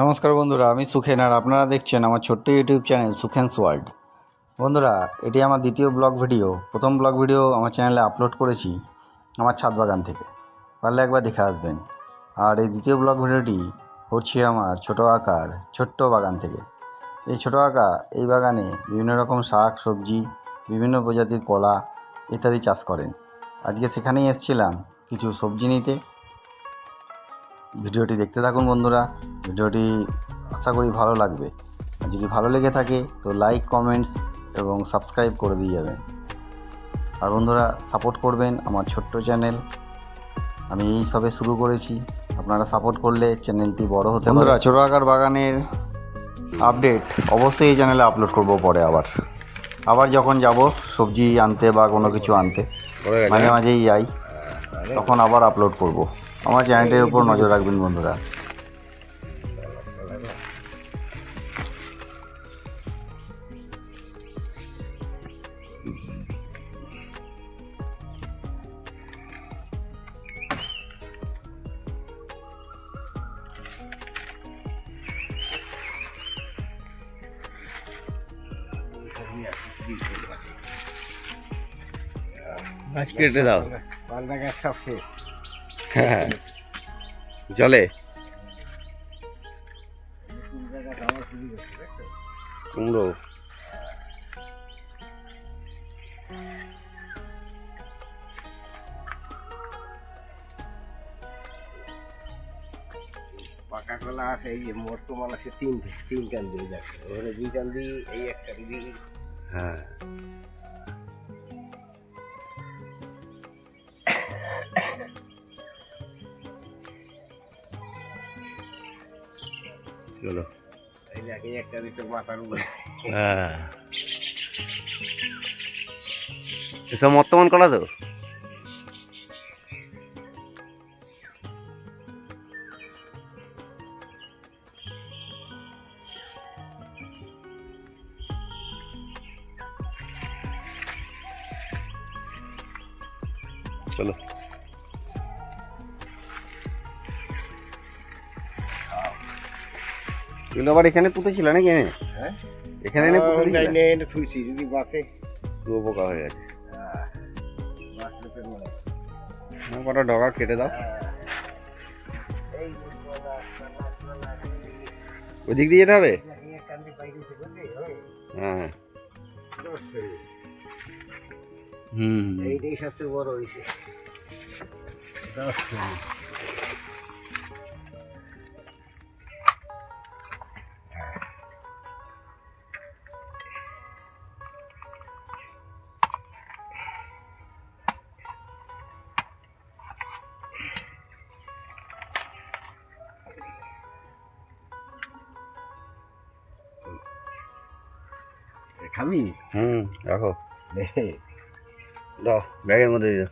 নমস্কার বন্ধুরা, আমি সুখেন আর আপনারা দেখছেন আমার ছোট্ট ইউটিউব চ্যানেল সুখেনস ওয়ার্ল্ড। বন্ধুরা, এটি আমার দ্বিতীয় ব্লগ ভিডিও, প্রথম ব্লগ ভিডিও আমার চ্যানেলে আপলোড করেছি আমার ছাদ বাগান থেকে। পারলে একবার দেখে আসবেন। আর এই দ্বিতীয় ব্লগ ভিডিওটি করছি আমার ছোট আকার, ছোট্ট বাগান থেকে। এই ছোট আঁকা এই বাগানে বিভিন্ন রকম শাক, সবজি, বিভিন্ন প্রজাতির কলা ইত্যাদি চাষ করেন। আজকে সেখানেই এসেছিলাম কিছু সবজি নিতে। ভিডিওটি দেখতে থাকুন বন্ধুরা। ভিডিওটি আশা করি ভালো লাগবে। আর যদি ভালো লেগে থাকে তো লাইক কমেন্টস এবং সাবস্ক্রাইব করে দিয়ে যাবেন। আর বন্ধুরা সাপোর্ট করবেন আমার ছোট্ট চ্যানেল আমি এই সবে শুরু করেছি। আপনারা সাপোর্ট করলে চ্যানেলটি বড় হতে বন্ধুরা ছোটো আকার বাগানের আপডেট অবশ্যই এই চ্যানেলে আপলোড করব পরে আবার। আবার যখন যাব সবজি আনতে বা কোনো কিছু আনতে মাঝে মাঝেই যাই। তখন আবার আপলোড করব। আমার চ্যানেলটির উপর নজর রাখবেন বন্ধুরা। গাছ কেটে দাও। গাছ সব শেষ। হ্যাঁ। জলে। কুমড়ো। পাকা কলা আছে এই যে বর্তমান আছে তিন তিন কান দিয়ে যাচ্ছে। ওখানে দুই কান দিয়ে এই একটা দিয়ে হ্যাঁ। চলো। একটা দিতে মাথার উপরে। হ্যাঁ। এসব বর্তমান করা তো চলো। এগুলো আবার এখানে পুঁতেছিল নাকি? এনে হ্যাঁ এখানে এনে পুঁতে থুইছি যদি বাসে। পুরো পোকা হয়ে গেছে। হ্যাঁ, কটা ডগা কেটে দাও। ওদিক দিয়ে যেতে হবে? হ্যাঁ। হুম এইটাই সবচেয়ে বড় হয়েছে। খাবি হুম রাখো নে। দাও ব্যাগের মধ্যে দিয়ে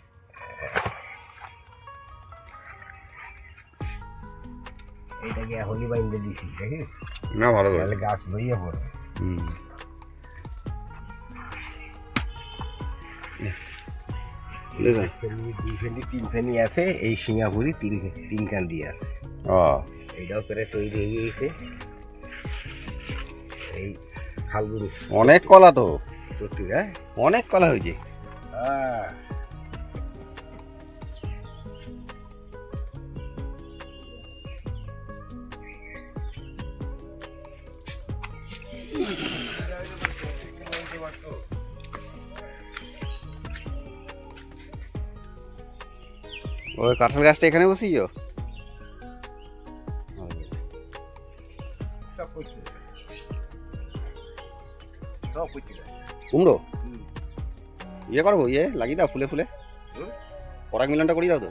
এখনই বাইন্দে দিছি দেখিস না ভালো তাহলে গাছ লইয়া পড়বে হুম। তিন ফেনি আছে এই সিঙ্গাপুরি তিন আছে। ও। এইটাও করে তৈরি হয়ে গিয়েছে। এই অনেক কলা তো। সত্যি হ্যাঁ? অনেক কলা হয়েছে। আহ, ওই কাঁঠাল গাছটা এখানে করছে কুমড়ো। ইয়ে করব ইয়ে লাগিয়ে দাও ফুলে ফুলে? পরাগ মিলনটা করিয়ে দাও তো।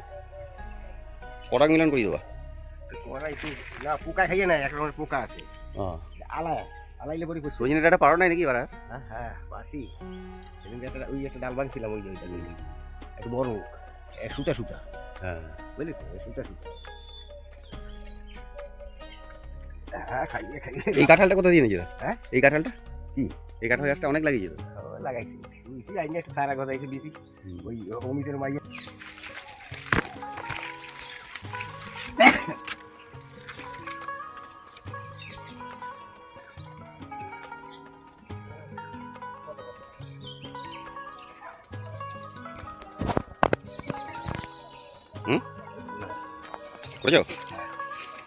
পরাগ মিলন করিয়ে দেবা। না পোকা খাইয়ে না এক রকমের পোকা আছে। আলায় আলাইলে পরে সজনে ডাটা পারো নাই নাকি আর? হ্যাঁ হ্যাঁ পাতি সেদিন একটা ওই একটা ডাল বানছিলাম ওই ওইটা ওই একটা বড় সুতা সুতা। হ্যাঁ। বুঝলি তো সুতা সুতা। হ্যাঁ এই কাঁঠালটা কোথা দিয়ে নিয়েছো হ্যাঁ? এই কাঁঠালটা? কি? এই কাঁঠাল গাছটা অনেক লাগিয়েছো? তো লাগাইছি। bici ay nek sara ko day ci bici o mi dina may Hmm? Kau jauh?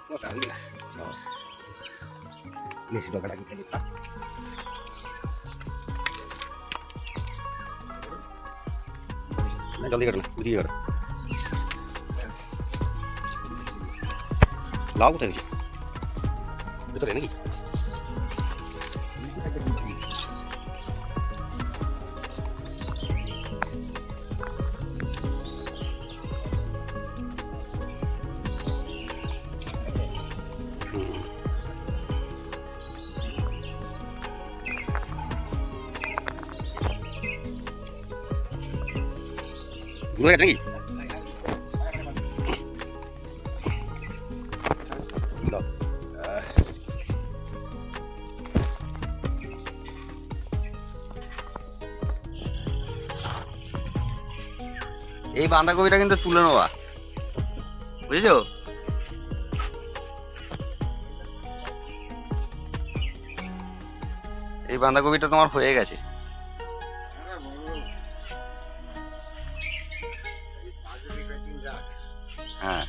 Kau tak boleh খেলি না জলদি কাটো না বুঝিয়ে কাটো লাউ কোথায় হয়েছে ভেতরে নাকি গুলো গেছে এই বাঁধাকপিটা কিন্তু তুলে নেওয়া বুঝেছ এই বাঁধাকপিটা তোমার হয়ে গেছে হ্যাঁ